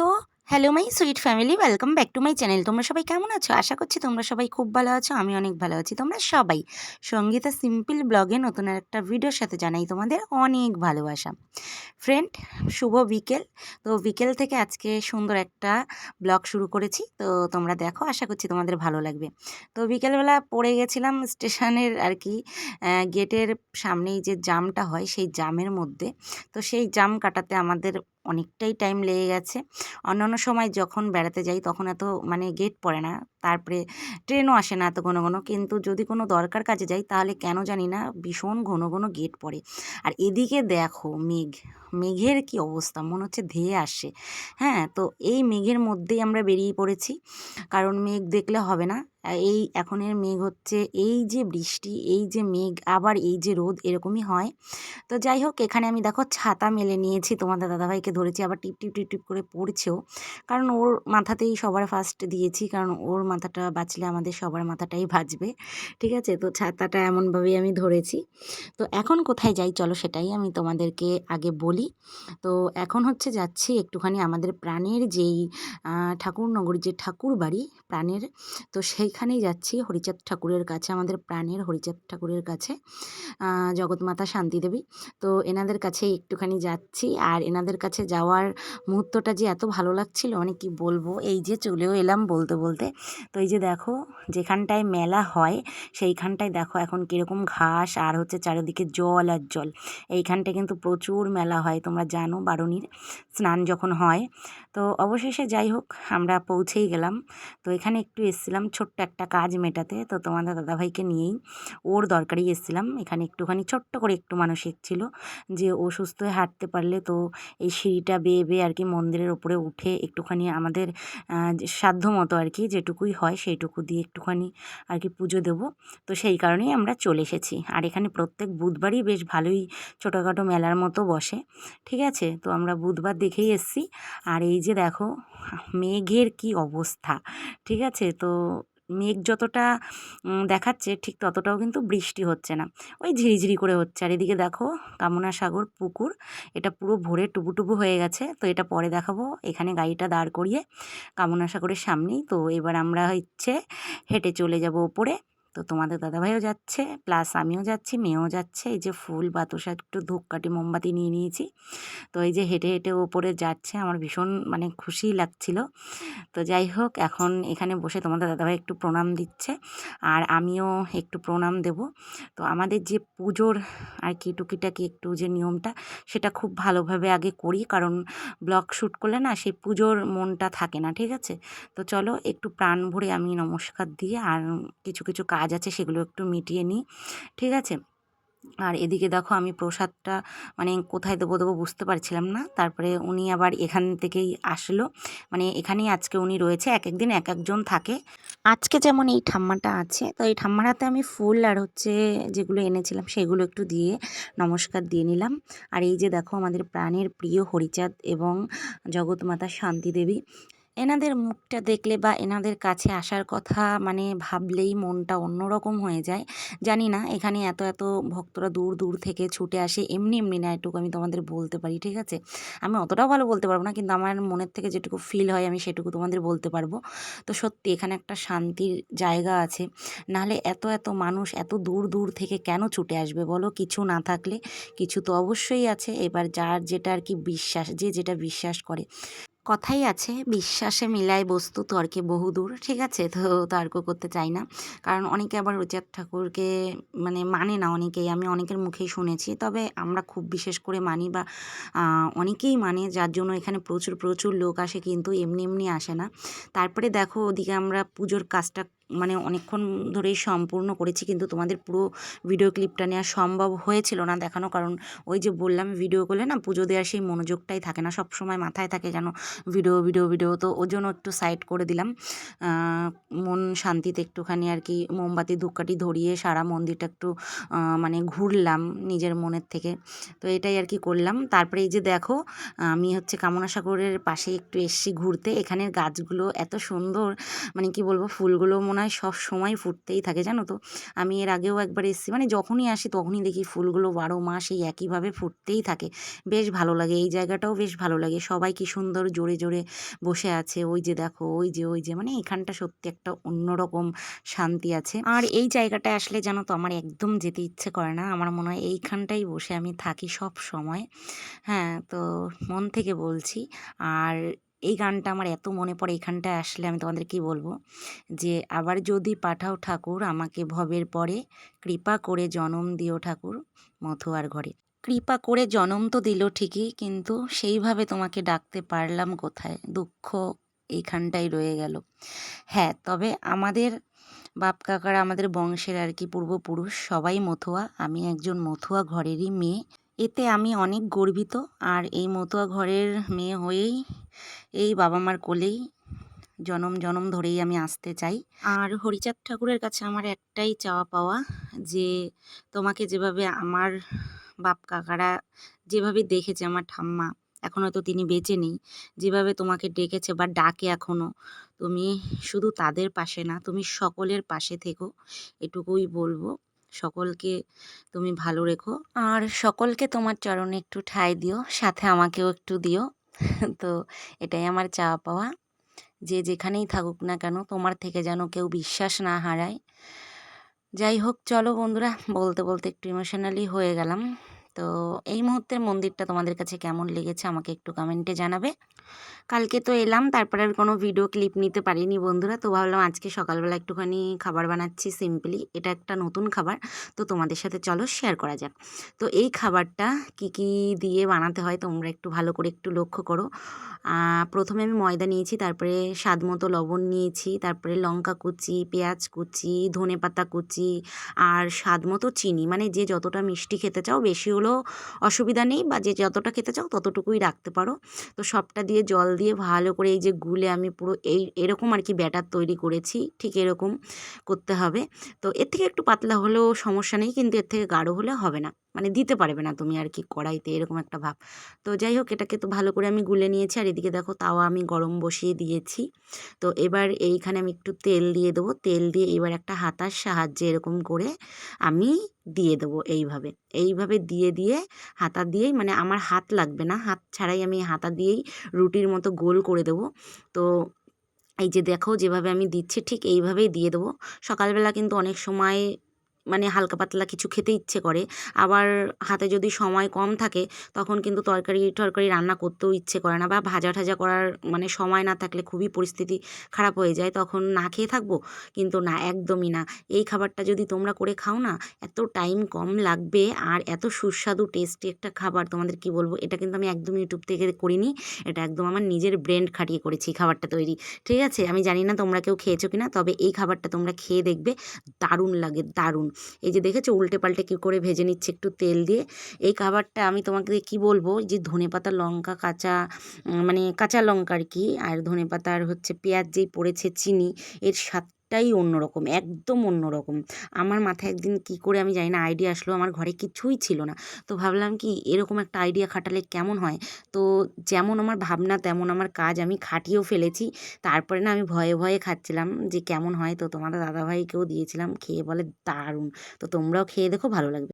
তো hello my sweet family welcome back to my channel তোমরা সবাই কেমন আছো? আশা করছি তোমরা সবাই খুব ভালো আছো, আমি অনেক ভালো আছি। তোমরা সবাই সঙ্গীতা সিম্পল ব্লগে নতুন একটা ভিডিওর সাথে জানাই তোমাদের অনেক ভালোবাসা। ফ্রেন্ড শুভ বিকেল। তো বিকেল থেকে আজকে সুন্দর একটা ব্লগ শুরু করেছি, তো তোমরা দেখো, আশা করছি তোমাদের ভালো লাগবে। তো বিকেলবেলা পড়ে গেছিলাম স্টেশনের আর কি গেটের সামনেই যে জামটা হয়, সেই জামের মধ্যে। তো সেই জাম কাটাতে আমাদের অনেকটাই টাইম লেগে গেছে। অন্যান্য সময় যখন বেড়াতে যাই তখন এত মানে গেট পড়ে না, তারপরে ট্রেনও আসে না এত ঘন ঘন। কিন্তু যদি কোনো দরকার কাজে যাই তাহলে কেন জানি না ভীষণ ঘন ঘন গেট পড়ে। আর এদিকে দেখো মেঘ, মেঘের কি অবস্থা? মনে হচ্ছে ধেয়ে আসে হ্যাঁ তো এই মেঘের মধ্যেই আমরা বেরিয়ে পড়েছি। কারণ মেঘ দেখলে হবে না। এই এখনের মেঘ হচ্ছে, এই যে বৃষ্টি, এই যে মেঘ, আবার এই যে রোদ, এরকমই হয়। তো যাই হোক, এখানে আমি দেখো ছাতা মেলে নিয়েছি, তোমাদের দাদাভাইকে ধরেছি, আবার টিপ টিপ টিপ টিপ করে পড়ছেও। কারণ ওর মাথাতেই সবার ফার্স্ট দিয়েছি, কারণ ওর মাথাটা বাঁচলে আমাদের সবার মাথাটাই বাঁচবে, ঠিক আছে? তো ছাতাটা এমনভাবেই আমি ধরেছি। তো এখন কোথায় যাই, চলো সেটাই আমি তোমাদেরকে আগে বলি। তো এখন হচ্ছে যাচ্ছি একটুখানি আমাদের প্রাণের যেই ঠাকুরনগরীর যে ঠাকুর বাড়ি প্রাণের, তো সেইখানেই যাচ্ছি, হরিচাঁদ ঠাকুরের কাছে, আমাদের প্রাণের হরিচাঁদ ঠাকুরের কাছে। জগৎমাতা শান্তিদেবী। তো এনাদের কাছে একটুখানি যাচ্ছি। আর এনাদের কাছে যাওয়ার মুহূর্তটা যে এত ভালো লাগছিল মানে কি বলব? এই যে চলেও এলাম বলতে বলতে। তো এই যে দেখো, যেখানটায় মেলা হয়, সেইখানটায় দেখো এখন কীরকম ঘাস, আর হচ্ছে চারিদিকে জল আর জল। এইখানটায় কিন্তু প্রচুর মেলা হয়, তোমরা জানো বারুণীর স্নান যখন হয়। তো অবশেষে যাই হোক, আমরা পৌঁছেই গেলাম। তো এখানে একটু এসেছিলাম ছোট্ট একটা কাজ মেটাতে, তো তোমাদের দাদাভাইকে নিয়েই ওর দরকারেই এসেছিলাম। এখানে একটুখানি ছোট্ট করে একটু মানসিক ছিল যে ও সুস্থ হয়ে হাঁটতে পারলে তো এই সিঁড়িটা বেয়ে বেয়ে আর কি মন্দিরের ওপরে উঠে একটুখানি আমাদের সাধ্য মতো আর কি যেটুকুই হয় সেইটুকু দিয়ে একটুখানি আর কি পুজো দেবো। তো সেই কারণেই আমরা চলে এসেছি। আর এখানে প্রত্যেক বুধবারই বেশ ভালোই ছোটোখাটো মেলার মতো বসে। ঠিক আছে? তো আমরা বুধবার দেখেই এসেছি। আর এই যে দেখো, মেঘের কি অবস্থা। ঠিক আছে? তো মেঘ যতটা দেখাচ্ছে ঠিক ততটাও কিন্তু বৃষ্টি হচ্ছে না। ওই ঝিরিঝিরি করে হচ্ছে। আর এদিকে দেখো কামনা সাগর পুকুর, এটা পুরো ভোরে টুবু হয়ে গেছে। তো এটা পরে দেখাবো। এখানে গাড়িটা দাঁড় করিয়ে কামনা সাগরের সামনেই। তো এবার আমরা হচ্ছে হেঁটে চলে যাব ওপরে। তো তোমাদের দাদাভাইও যাচ্ছে প্লাস আমিও যাচ্ছি, মেয়েও যাচ্ছে। এই যে ফুল, বাতাসা, একটু ধূপকাঠি, মোমবাতি নিয়ে নিয়েছি। তো এই যে হেঁটে হেঁটে ওপরে যাচ্ছে, আমার ভীষণ মানে খুশি লাগছিল। তো যাই হোক, এখন এখানে বসে তোমাদের দাদাভাই একটু প্রণাম দিচ্ছে, আর আমিও একটু প্রণাম দেব। তো আমাদের যে পুজোর আর কি টুকিটাকি একটু যে নিয়মটা, সেটা খুব ভালোভাবে আগে করি, কারণ ব্লগ শ্যুট করলে না সেই পুজোর মনটা থাকে না, ঠিক আছে? তো চলো, একটু প্রাণ ভরে আমি নমস্কার দিয়ে, আর কিছু কিছু কাজ আছে সেগুলো একটু মিটিয়ে নিই, ঠিক আছে? আর এদিকে দেখো আমি প্রসাদটা মানে কোথায় দেবো দেবো বুঝতে পারছিলাম না। তারপরে উনি আবার এখান থেকেই আসলো। মানে এখানেই আজকে উনি রয়েছে, এক একদিন এক একজন থাকে। আজকে যেমন এই ঠাম্মাটা আছে, তো এই ঠাম্মার হাতে আমি ফুল আর হচ্ছে যেগুলো এনেছিলাম সেগুলো একটু দিয়ে নমস্কার দিয়ে নিলাম। আর এই যে দেখো আমাদের প্রাণের প্রিয় হরিচাঁদ এবং জগৎমাতা শান্তিদেবী এনাদের মুখটা দেখলে বা এনাদের কাছে আসার কথা মানে ভাবলেই মনটা অন্যরকম হয়ে যায়। জানি না, এখানে এত এত ভক্তরা দূর দূর থেকে ছুটে আসে, এমনি এমনি না এটুকু আমি তোমাদের বলতে পারি, ঠিক আছে? আমি অতটাও ভালো বলতে পারব না, কিন্তু আমার মনের থেকে যেটুকু ফিল হয় আমি সেটুকু তোমাদের বলতে পারব। তো সত্যি এখানে একটা শান্তির জায়গা আছে। নাহলে এত এত মানুষ এত দূর দূর থেকে কেন ছুটে আসবে বলো? কিছু না থাকলে, কিছু তো অবশ্যই আছে। এবার যার যেটা আর কি বিশ্বাস, যে যেটা বিশ্বাস করে। কথাই আছে, বিশ্বাসে মিলায় বস্তু, তর্কে বহুদূর ঠিক আছে? তো তর্ক করতে চাই না। কারণ অনেকে আবার রুচার ঠাকুরকে মানে মানে না অনেকেই, আমি অনেকের মুখেই শুনেছি। তবে আমরা খুব বিশেষ করে মানি বা অনেকেই মানে যার জন্য এখানে প্রচুর প্রচুর লোক আসে, কিন্তু এমনি এমনি আসে না। তারপরে দেখো, ওদিকে আমরা পুজোর কাজটা মানে অনেকক্ষণ ধরেই সম্পূর্ণ করেছি, কিন্তু তোমাদের পুরো ভিডিও ক্লিপটা নেওয়া সম্ভব হয়েছিল না দেখানো। কারণ ওই যে বললাম ভিডিও করলে না পুজো দেওয়ার সেই মনোযোগটাই থাকে না সব সময় মাথায় থাকে যেন ভিডিও ভিডিও ভিডিও তো ওই জন্য একটু সাইড করে দিলাম। মন শান্তিতে একটুখানি আর কি মোমবাতি ধূপকাঠি ধরিয়ে সারা মন্দিরটা একটু মানে ঘুরলাম নিজের মনের থেকে। তো এটাই আর কি করলাম। তারপরে এই যে দেখো, আমি হচ্ছে কামনা সাগরের পাশে একটু এসছি ঘুরতে। এখানের গাছগুলো এত সুন্দর মানে কি বলব, ফুলগুলো মনে হয় সব সময় ফুটতেই থাকে, জানো তো? আমি এর আগেও একবার এসেছি মানে যখনই আসি তখনই দেখি ফুলগুলো বারো মাস এই একইভাবে ফুটতেই থাকে। বেশ ভালো লাগে, এই জায়গাটাও বেশ ভালো লাগে। সবাই কি সুন্দর জোরে জোরে বসে আছে, ওই যে দেখো, ওই যে ওই যে মানে এখানটা সত্যি একটা অন্যরকম শান্তি আছে। আর এই জায়গাটায় আসলে জানো তো, আমার একদম যেতে ইচ্ছে করে না, আমার মনে হয় এইখানটাই বসে আমি থাকি সব সময়। হ্যাঁ তো মন থেকে বলছি। আর এই গানটা আমার এত মনে পড়ে, এখানটায় আসলে আমি তোমাদের কি বলব? যে আবার যদি পাঠাও ঠাকুর আমাকে ভবের পরে, কৃপা করে জনম দিও ঠাকুর মথুয়ার ঘরে। কৃপা করে জনম তো দিল ঠিকই, কিন্তু সেইভাবে তোমাকে ডাকতে পারলাম কোথায়? দুঃখ এইখানটাই রয়ে গেল। হ্যাঁ তবে আমাদের বাপ কাকারা, আমাদের বংশের আর কি পূর্বপুরুষ সবাই মথুয়া। আমি একজন মথুয়া ঘরেরই মেয়ে। এতে আমি অনেক গর্বিত। আর এই মতুয়া ঘরের মেয়ে হয়েই এই বাবা মার কোলেই জনম জনম ধরেই আমি আসতে চাই। আর হরিচাঁদ ঠাকুরের কাছে আমার একটাই চাওয়া পাওয়া যে তোমাকে যেভাবে আমার বাপ কাকারা যেভাবে দেখেছে আমার ঠাম্মা এখন হয়তো তিনি বেঁচে নেই যেভাবে তোমাকে ডেকেছে বা ডাকে এখনও তুমি শুধু তাদের পাশে না তুমি সকলের পাশে থেকো এটুকুই বলব। সকলকে তুমি ভালো রেখো। আর সকলকে তোমার চরণে একটু ঠাঁই দিও সাথে আমাকেও একটু দিও। তো এটাই আমার চাওয়া পাওয়া। যে যেখানেই থাকুক না কেন, তোমার থেকে যেন কেউ বিশ্বাস না হারায়। যাই হোক, চলো বন্ধুরা, বলতে বলতে একটু ইমোশনালি হয়ে গেলাম। তো এই মুহূর্তের মন্দিরটা তোমাদের কাছে কেমন লেগেছে আমাকে একটু কমেন্টে জানাবে। কালকে তো এলাম, তারপরে আর কোনো ভিডিও ক্লিপ নিতে পারিনি বন্ধুরা। তো ভাবলাম আজকে সকালবেলা একটুখানি খাবার বানাচ্ছি সিম্পলি এটা একটা নতুন খাবার, তো তোমাদের সাথে চলো শেয়ার করা যাক। তো এই খাবারটা কি কি দিয়ে বানাতে হয় তোমরা একটু ভালো করে একটু লক্ষ্য করো। প্রথমে আমি ময়দা নিয়েছি, তারপরে স্বাদ মতো লবণ নিয়েছি, তারপরে লঙ্কা কুচি, পেঁয়াজ কুচি, ধনে পাতা কুচি আর স্বাদ মতো চিনি। মানে যে যতটা মিষ্টি খেতে চাও, বেশি হলেও অসুবিধা নেই বা যে যতটা খেতে চাও ততটুকুই রাখতে পারো। তো সবটা দিয়ে জল দিয়ে ভালো করে এই যে গুলে আমি পুরো এই, এরকম আর কি ব্যাটার তৈরি করেছি, ঠিক এরকম করতে হবে। তো এর থেকে একটু পাতলা হলেও সমস্যা নেই, কিন্তু এর থেকে গাঢ় হলে হবে না। মানে দিতে পারবে না তুমি আর কি কড়াইতে, এরকম একটা ভাব। তো যাই হোক, এটাকে তো ভালো করে আমি গুলে নিয়েছি, আর এদিকে দেখো তাও আমি গরম বসিয়ে দিয়েছি। তো এবার এইখানে আমি একটু তেল দিয়ে দেবো। তেল দিয়ে এবার একটা হাতার সাহায্যে এরকম করে আমি দিয়ে দেবো এইভাবে। এইভাবে দিয়ে দিয়ে হাতা দিয়েই মানে আমার হাত লাগবে না। হাত ছাড়াই আমি হাতা দিয়েই রুটির মতো গোল করে দেবো। তো এই যে দেখো যেভাবে আমি দিচ্ছি ঠিক এইভাবেই দিয়ে দেবো। সকালবেলা কিন্তু অনেক সময় মানে হালকা পাতলা কিছু খেতে ইচ্ছে করে। আবার হাতে যদি সময় কম থাকে, তখন কিন্তু তরকারি টরকারি রান্না করতেও ইচ্ছে করে না বা ভাজা ঠাজা করার মানে সময় না থাকলে খুবই পরিস্থিতি খারাপ হয়ে যায়। তখন না খেয়ে থাকব? কিন্তু না, একদমই না। এই খাবারটা যদি তোমরা করে খাও না, এত টাইম কম লাগবে আর এত সুস্বাদু টেস্টি একটা খাবার তোমাদের কি বলব? এটা কিন্তু আমি একদম ইউটিউব থেকে করিনি। এটা একদম আমার নিজের ব্রেন্ড খাটিয়ে করেছি খাবারটা তৈরি। ঠিক আছে? আমি জানি না তোমরা কেউ খেয়েছো কিনা, তবে এই খাবারটা তোমরা খেয়ে দেখবে। দারুণ লাগে, দারুণ। এই যে দেখেছ উল্টে পাল্টে কী করে ভেজে নিচ্ছে একটু তেল দিয়ে। এই খাবারটা আমি তোমাকে কি বলব যে ধনে পাতা, লঙ্কা, কাঁচা মানে কাঁচা লঙ্কা আর কি, আর ধনে পাতা আর হচ্ছে পেঁয়াজ যেই পড়েছে, চিনি, এর স্বাদ অনেকটাই অন্যরকম, একদম অন্যরকম। আমার মাথায় একদিন কি করে আমি জানি না আইডিয়া আসলো, আমার ঘরে কিছুই ছিল না। তো ভাবলাম কি এরকম একটা আইডিয়া খাটালে কেমন হয়? তো যেমন আমার ভাবনা তেমন আমার কাজ আমি খাটিয়েও ফেলেছি। তারপরে না আমি ভয়ে ভয়ে খাচ্ছিলাম যে কেমন হয়? তো তোমাদের দাদাভাইকেও দিয়েছিলাম, খেয়ে বলে দারুণ। তো তোমরাও খেয়ে দেখো, ভালো লাগবে।